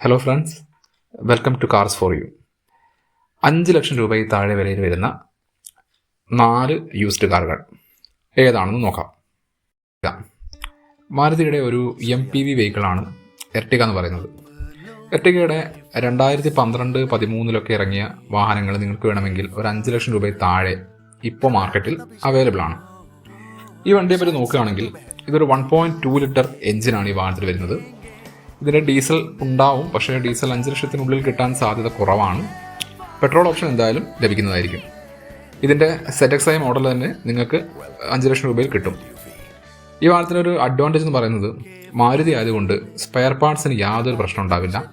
Hello friends welcome to cars for you അഞ്ച് ലക്ഷം രൂപയിൽ താഴെ വിലയിൽ വരുന്ന നാല് യൂസ്ഡ് കാറുകൾ. ഏതാണെന്ന് നോക്കാം. മാരുതിയുടെ ഒരു എം പി വി വെഹിക്കിളാണ് എർട്ടിക എന്ന് പറയുന്നത്. എർട്ടികയുടെ രണ്ടായിരത്തി പന്ത്രണ്ട് പതിമൂന്നിലൊക്കെ ഇറങ്ങിയ വാഹനങ്ങൾ നിങ്ങൾക്ക് വേണമെങ്കിൽ ഒരു അഞ്ച് ലക്ഷം രൂപയിൽ താഴെ ഇപ്പോൾ മാർക്കറ്റിൽ അവൈലബിൾ ആണ്. ഈ വണ്ടിയെ പറ്റി നോക്കുകയാണെങ്കിൽ ഇതൊരു വൺ പോയിന്റ് ടു ലിറ്റർ എഞ്ചിനാണ് ഈ വാഹനത്തിൽ വരുന്നത്. ഇതിന് ഡീസൽ ഉണ്ടാവും. പക്ഷേ ഡീസൽ അഞ്ച് ലക്ഷത്തിനുള്ളിൽ കിട്ടാൻ സാധ്യത കുറവാണ്. പെട്രോൾ ഓപ്ഷൻ എന്തായാലും ലഭിക്കുന്നതായിരിക്കും. ഇതിന്റെ സെറ്റക്സ് ഐ മോഡൽ തന്നെ നിങ്ങൾക്ക് അഞ്ച് ലക്ഷം രൂപയിൽ കിട്ടും. ഈ വാഹനത്തിനൊരു അഡ്വാന്റേജ് എന്ന് പറയുന്നത് മാരുതി ആയതുകൊണ്ട് സ്പെയർ പാർട്സിന് യാതൊരു പ്രശ്നം ഉണ്ടാവില്ല.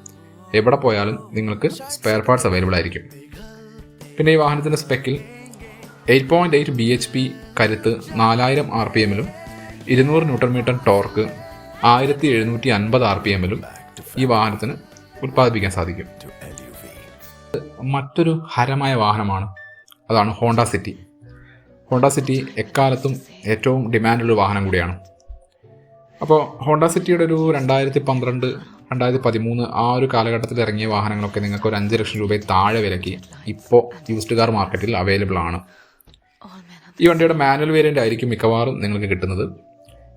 എവിടെ പോയാലും നിങ്ങൾക്ക് സ്പെയർ പാർട്സ് അവൈലബിൾ ആയിരിക്കും. പിന്നെ ഈ വാഹനത്തിന്റെ സ്പെക്കിൽ eight point eight B H P കരുത്ത് നാലായിരം ആർ പി എമ്മിലും ഇരുന്നൂറ് ന്യൂട്ടൺ മീറ്റർ ടോർക്ക് ആയിരത്തി എഴുന്നൂറ്റി അൻപത് ആർ പി എമ്മിലും ഈ വാഹനത്തിന് ഉൽപ്പാദിപ്പിക്കാൻ സാധിക്കും. മറ്റൊരു ഹരമായ വാഹനമാണ് അതാണ് ഹോണ്ട സിറ്റി. ഹോണ്ട സിറ്റി എക്കാലത്തും ഏറ്റവും ഡിമാൻഡുള്ള വാഹനം കൂടിയാണ്. അപ്പോൾ ഹോണ്ട സിറ്റിയുടെ ഒരു രണ്ടായിരത്തി പന്ത്രണ്ട് രണ്ടായിരത്തി പതിമൂന്ന് ആ ഒരു കാലഘട്ടത്തിൽ ഇറങ്ങിയ വാഹനങ്ങളൊക്കെ നിങ്ങൾക്ക് ഒരു അഞ്ച് ലക്ഷം രൂപയിൽ താഴെ വിലയ്ക്ക് ഇപ്പോൾ യൂസ്ഡ് കാർ മാർക്കറ്റിൽ അവൈലബിൾ ആണ്. ഈ വണ്ടിയുടെ മാനുവൽ വേരിയന്റ് ആയിരിക്കും മിക്കവാറും നിങ്ങൾക്ക് കിട്ടുന്നത്.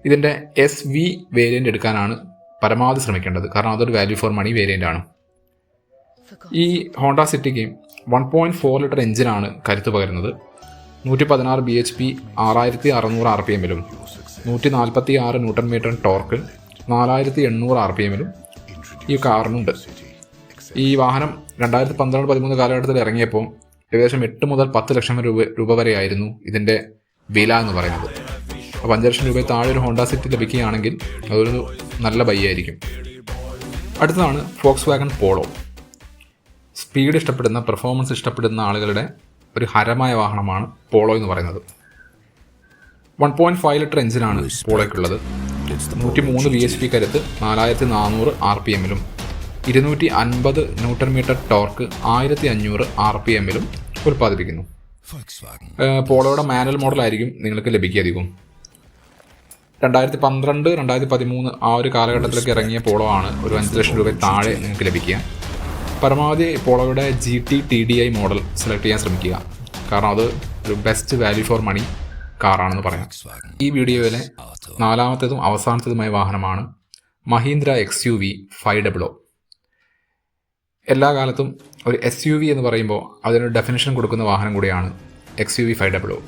ഇതിന്റെ എസ് വി വേരിയന്റ് എടുക്കാനാണ് പരമാവധി ശ്രമിക്കേണ്ടത്. കാരണം അതൊരു വാല്യൂ ഫോർ മണി വേരിയന്റ് ആണ്. ഈ ഹോണ്ട സിറ്റിക്ക് വൺ പോയിന്റ് ഫോർ ലിറ്റർ എഞ്ചിനാണ് കരുത്ത് പകരുന്നത്. നൂറ്റി പതിനാറ് ബി എച്ച് പി ആറായിരത്തി അറുന്നൂറ് ആർ പി എമ്മിലും നൂറ്റി നാൽപ്പത്തി ആറ് ന്യൂട്ടൺ മീറ്റർ ടോർക്ക് നാലായിരത്തി എണ്ണൂറ് ആർ പി എമ്മിലും ഈ കാറിനുണ്ട്. ഈ വാഹനം രണ്ടായിരത്തി പന്ത്രണ്ട് പതിമൂന്ന് കാലഘട്ടത്തിൽ ഇറങ്ങിയപ്പോൾ ഏകദേശം എട്ട് മുതൽ പത്ത് ലക്ഷം രൂപ രൂപ വരെയായിരുന്നു ഇതിന്റെ വില എന്ന് പറയുന്നത്. അപ്പോൾ അഞ്ച് ലക്ഷം രൂപയിൽ താഴെ ഒരു ഹോണ്ട സിറ്റി ലഭിക്കുകയാണെങ്കിൽ അതൊരു നല്ല ബൈ ആയിരിക്കും. അടുത്തതാണ് ഫോക്സ് വാഗൺ പോളോ സ്പീഡ് ഇഷ്ടപ്പെടുന്ന പെർഫോമൻസ് ഇഷ്ടപ്പെടുന്ന ആളുകളുടെ ഒരു ഹരമായ വാഹനമാണ് പോളോ എന്ന് പറയുന്നത്. വൺ പോയിന്റ് ഫൈവ് ലിറ്റർ എഞ്ചിനാണ് പോളോയ്ക്കുള്ളത് നൂറ്റി മൂന്ന് ബി എച്ച് പി കരുത്ത് നാലായിരത്തി നാനൂറ് ആർ പി എമ്മിലും ഇരുന്നൂറ്റി അൻപത് ന്യൂട്ടൺ മീറ്റർ ടോർക്ക് ആയിരത്തി അഞ്ഞൂറ് ആർ പി എമ്മിലും ഉൽപ്പാദിപ്പിക്കുന്നു. പോളോയുടെ മാനുവൽ മോഡലായിരിക്കും നിങ്ങൾക്ക് ലഭിക്കുക അധികവും രണ്ടായിരത്തി പന്ത്രണ്ട് രണ്ടായിരത്തി പതിമൂന്ന് ആ ഒരു കാലഘട്ടത്തിലേക്ക് ഇറങ്ങിയ പോളോ ആണ് ഒരു അഞ്ച് ലക്ഷം രൂപ താഴെ നിങ്ങൾക്ക് ലഭിക്കുക. പരമാവധി പോളോയുടെ G T T D I model select ചെയ്യാൻ ശ്രമിക്കുക. കാരണം അത് ഒരു ബെസ്റ്റ് വാല്യൂ ഫോർ മണി കാറാണെന്ന് പറയാം. ഈ വീഡിയോയിലെ നാലാമത്തേതും അവസാനത്തേതുമായ വാഹനമാണ് Mahindra X U V five double O എല്ലാ കാലത്തും ഒരു എസ് യു വി എന്ന് പറയുമ്പോൾ അതിനൊരു ഡെഫിനേഷൻ കൊടുക്കുന്ന വാഹനം കൂടിയാണ് X U V five double O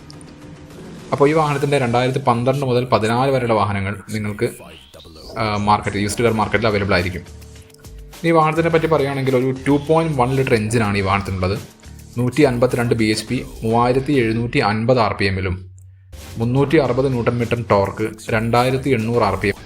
അപ്പോൾ ഈ വാഹനത്തിന്റെ രണ്ടായിരത്തി പന്ത്രണ്ട് മുതൽ പതിനാല് വരെയുള്ള വാഹനങ്ങൾ നിങ്ങൾക്ക് മാർക്കറ്റ് യൂസ്ഡ് കാർ മാർക്കറ്റിൽ അവൈലബിൾ ആയിരിക്കും. ഈ വാഹനത്തിനെ പറ്റി പറയുകയാണെങ്കിൽ ഒരു ടു പോയിന്റ് വൺ ലിറ്റർ എഞ്ചിനാണ് ഈ വാഹനത്തിനുള്ളത്. നൂറ്റി അൻപത്തിരണ്ട് ബി എച്ച് പി മൂവായിരത്തി എഴുന്നൂറ്റി അൻപത് ആർ പി എമ്മിലും മുന്നൂറ്റി അറുപത് ന്യൂട്ടൺ മീറ്റർ ടോർക്ക് രണ്ടായിരത്തി എണ്ണൂറ് ആർ പി എം